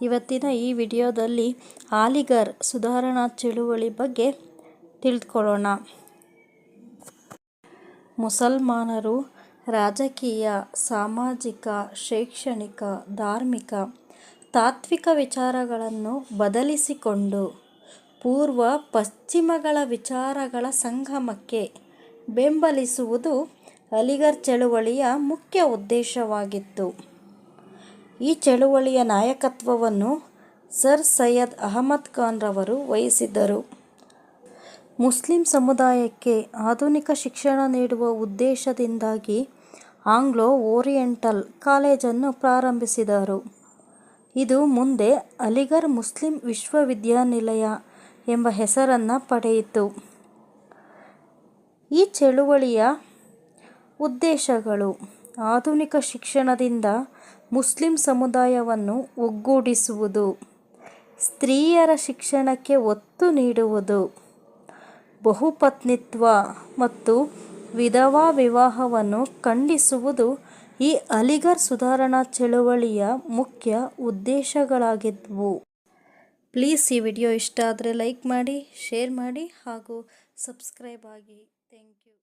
ಇವತ್ತಿನ ಈ ವಿಡಿಯೋದಲ್ಲಿ ಆಲಿಗರ್ ಸುಧಾರಣಾ ಚಳುವಳಿ ಬಗ್ಗೆ ತಿಳಿದುಕೊಳ್ಳೋಣ ಮುಸಲ್ಮಾನರು ರಾಜಕೀಯ, ಸಾಮಾಜಿಕ, ಶೈಕ್ಷಣಿಕ, ಧಾರ್ಮಿಕ, ತಾತ್ವಿಕ ವಿಚಾರಗಳನ್ನು ಬದಲಿಸಿಕೊಂಡು ಪೂರ್ವ ಪಶ್ಚಿಮಗಳ ವಿಚಾರಗಳ ಸಂಗಮಕ್ಕೆ ಬೆಂಬಲಿಸುವುದು ಅಲಿಗರ್ ಚಳುವಳಿಯ ಮುಖ್ಯ ಉದ್ದೇಶವಾಗಿತ್ತು. ಈ ಚಳುವಳಿಯ ನಾಯಕತ್ವವನ್ನು ಸರ್ ಸೈಯದ್ ಅಹಮದ್ ಖಾನ್ ರವರು ವಹಿಸಿದ್ದರು. ಮುಸ್ಲಿಂ ಸಮುದಾಯಕ್ಕೆ ಆಧುನಿಕ ಶಿಕ್ಷಣ ನೀಡುವ ಉದ್ದೇಶದಿಂದಾಗಿ ಆಂಗ್ಲೋ ಓರಿಯೆಂಟಲ್ ಕಾಲೇಜನ್ನು ಪ್ರಾರಂಭಿಸಿದರು. ಇದು ಮುಂದೆ ಅಲಿಗರ್ ಮುಸ್ಲಿಂ ವಿಶ್ವವಿದ್ಯಾನಿಲಯ ಎಂಬ ಹೆಸರನ್ನು ಪಡೆಯಿತು. ಈ ಚಳುವಳಿಯ ಉದ್ದೇಶಗಳು ಆಧುನಿಕ ಶಿಕ್ಷಣದಿಂದ ಮುಸ್ಲಿಂ ಸಮುದಾಯವನ್ನು ಒಗ್ಗೂಡಿಸುವುದು, ಸ್ತ್ರೀಯರ ಶಿಕ್ಷಣಕ್ಕೆ ಒತ್ತು ನೀಡುವುದು, ಬಹುಪತ್ನಿತ್ವ ಮತ್ತು ವಿಧವಾ ವಿವಾಹವನ್ನು ಖಂಡಿಸುವುದು ಈ ಅಲಿಗರ್ ಸುಧಾರಣಾ ಚಳುವಳಿಯ ಮುಖ್ಯ ಉದ್ದೇಶಗಳಾಗಿದ್ವು ಪ್ಲೀಸ್ ಈ ವಿಡಿಯೋ ಇಷ್ಟ ಆದರೆ ಲೈಕ್ ಮಾಡಿ, ಶೇರ್ ಮಾಡಿ ಹಾಗೂ ಸಬ್ಸ್ಕ್ರೈಬ್ ಆಗಿ. Thank you.